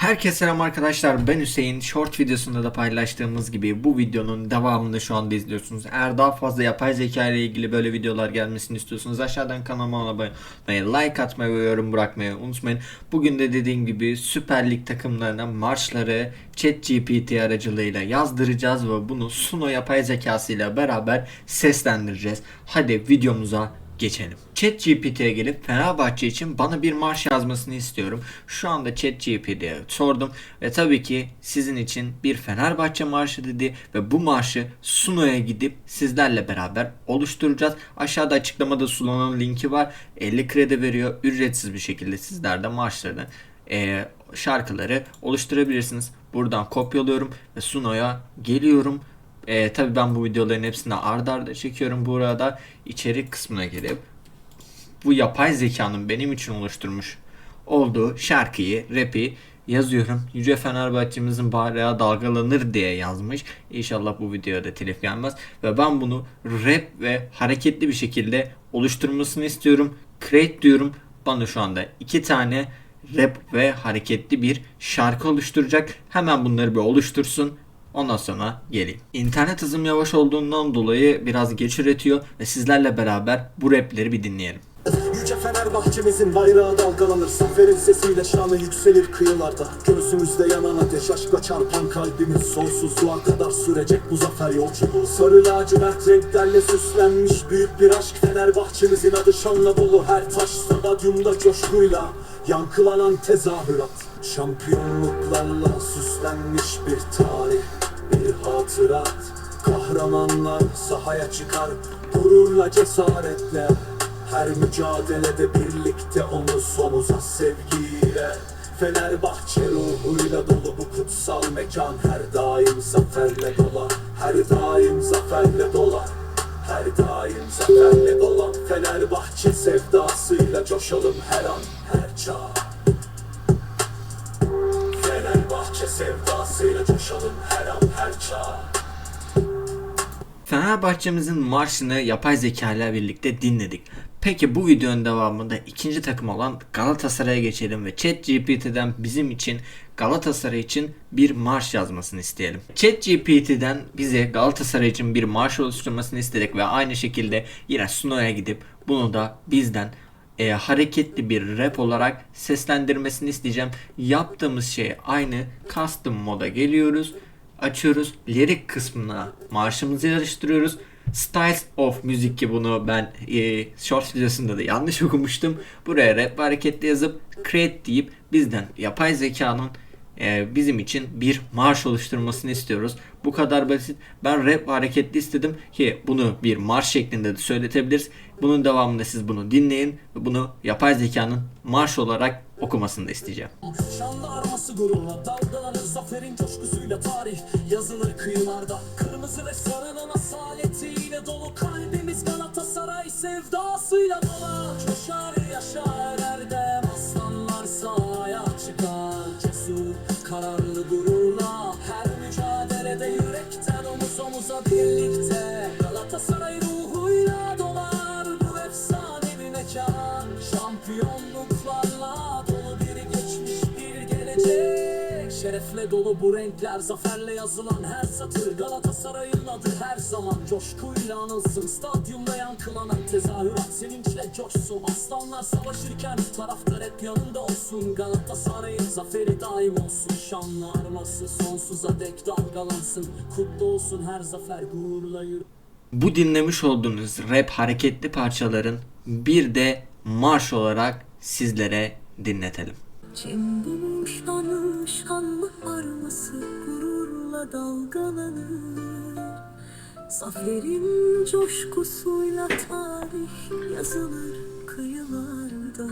Herkese selam arkadaşlar ben Hüseyin. Short videosunda da paylaştığımız gibi bu videonun devamını şu anda izliyorsunuz. Eğer daha fazla yapay zeka ile ilgili böyle videolar gelmesini istiyorsanız aşağıdan kanalıma abone olmayı, like atmayı ve yorum bırakmayı unutmayın. Bugün de dediğim gibi Süper Lig takımlarına marşları ChatGPT aracılığıyla yazdıracağız ve bunu Suno yapay zekasıyla beraber seslendireceğiz. Hadi videomuza geçelim. ChatGPT'ye gelip Fenerbahçe için bana bir marş yazmasını istiyorum. Şu anda ChatGPT'ye sordum ve tabii ki sizin için bir Fenerbahçe marşı dedi ve bu marşı Suno'ya gidip sizlerle beraber oluşturacağız. Aşağıda açıklamada Suno'nun linki var. 50 kredi veriyor. Ücretsiz bir şekilde sizler de marşlarını eee, şarkıları oluşturabilirsiniz. Buradan kopyalıyorum ve Suno'ya geliyorum. Ee, tabii ben bu videoların hepsini ardarda arda çekiyorum burada içerik kısmına gelip bu yapay zekanın benim için oluşturmuş olduğu şarkıyı, rapi yazıyorum. Yüce Fenerbahçe'mizin bayrağı dalgalanır diye yazmış. İnşallah bu videoya da telif gelmez. Ve ben bunu rap ve hareketli bir şekilde oluşturmasını istiyorum. Create diyorum. Bana şu anda iki tane rap ve hareketli bir şarkı oluşturacak. Hemen bunları bir oluştursun. Ondan sonra geleyim. İnternet hızım yavaş olduğundan dolayı biraz geç üretiyor ve sizlerle beraber bu rapleri bir dinleyelim. Yüce Fenerbahçemizin bayrağı dalgalanır. Zaferin sesiyle şanı yükselir kıyılarda. Göğsümüzde yanan ateş aşkla çarpan kalbimiz Sonsuzluğa kadar sürecek bu zafer yolculuğu. Sarı lacivert renklerle süslenmiş büyük bir aşk Fenerbahçemizin adı şanla dolu. Her taş Stadyumda coşkuyla yankılanan tezahürat. Şampiyonluklarla süslenmiş bir tarih hatırat Kahramanlar sahaya çıkar Gururla cesaretle. Her mücadelede birlikte omuz omuza sevgiyle. Fenerbahçe ruhuyla dolu bu kutsal mekan. Her daim zaferle dolar Her daim zaferle dolar her daim zaferle dolan Fenerbahçe sevdasıyla coşalım her an her çağ. Fenerbahçe Fenerbahçe'mizin marşını yapay zeka ile birlikte dinledik. Peki bu videonun devamında ikinci takım olan Galatasaray'a geçelim ve ChatGPT'den bizim için Galatasaray için bir marş yazmasını isteyelim. ChatGPT'den bize Galatasaray için bir marş oluşturmasını istedik ve aynı şekilde yine Suno'ya gidip bunu da bizden e, hareketli bir rap olarak seslendirmesini isteyeceğim. Yaptığımız şey aynı. Custom moda geliyoruz açıyoruz. Lirik kısmına marşımızı yarıştırıyoruz. Styles of Music ki bunu ben e, short videosunda da yanlış okumuştum. Buraya rap hareketli yazıp create deyip bizden yapay zekanın e, bizim için bir marş oluşturmasını istiyoruz. Bu kadar basit. Ben rap hareketli istedim ki bunu bir marş şeklinde de söyletebiliriz. Bunun devamında siz bunu dinleyin ve bunu yapay zekanın marş olarak okumasını da isteyeceğim. Şanlı arması gururla dalgalanır zaferin coşkusuyla tarih yazılır kıyılarda Kırmızı ve sarının asaletiyle dolu kalbimiz Galatasaray sevdasıyla dolu Şerefle dolu bu renkler zaferle yazılan her satır. Galatasaray'ın adı her zaman coşkuyla anılsın. Stadyumda yankılanan tezahürat sevinçle coşsun. Aslanlar savaşırken taraftar hep yanında olsun. Galatasaray'ın zaferi daim olsun. Şanlı arması sonsuza dek dalgalansın. Kutlu olsun her zafer gururla yürü Bu dinlemiş olduğunuz rap hareketli parçaların bir de marş olarak sizlere dinletelim. Cembinin şanı şanlı arması gururla dalgalanır? Zaferin coşkusuyla tarih yazılır kıyılarda.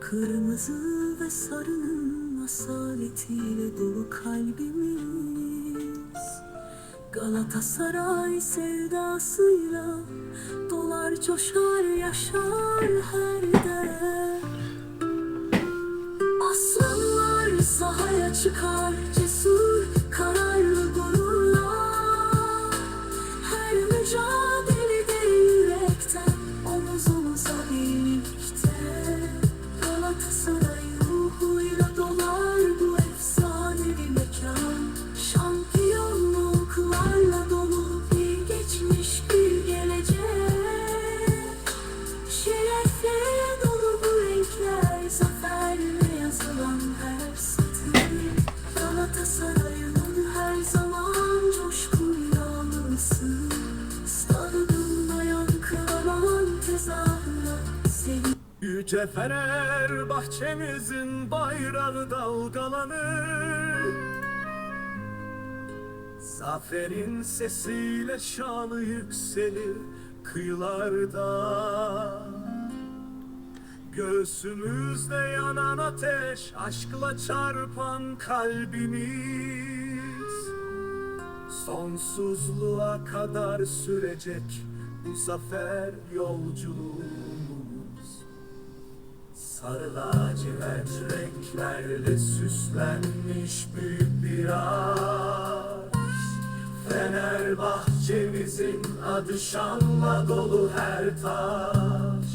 Kırmızı ve sarının asaletiyle dolu kalbimiz. Galatasaray sevdasıyla dolar coşar yaşar her dem çıkar Yüce Fenerbahçemizin bayrağı dalgalanır. Zaferin sesiyle şanı yükselir kıyılarda. Göğsümüzde yanan ateş, aşkla çarpan kalbimiz. Sonsuzluğa kadar sürecek bu zafer yolculuğumuz Sarı lacivert renklerle süslenmiş büyük bir ağaç. Fenerbahçemizin adı şanla dolu her taş.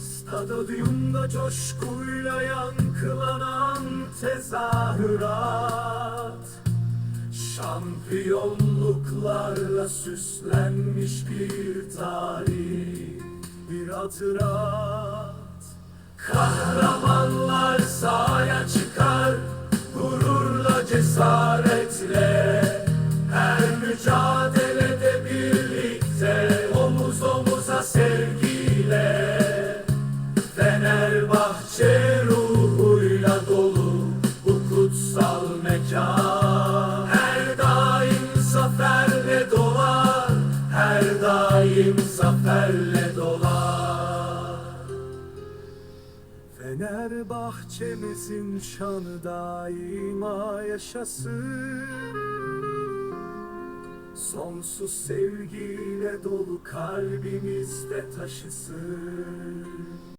Stadyumda coşkuyla yankılanan tezahürat. Şampiyonluklarla süslenmiş bir tarih Bir hatırat Kahramanlar sahaya çıkar Gururla cesaretle Fenerbahçemizin şanı daima yaşasın. Sonsuz sevgiyle dolu kalbimizde taşısın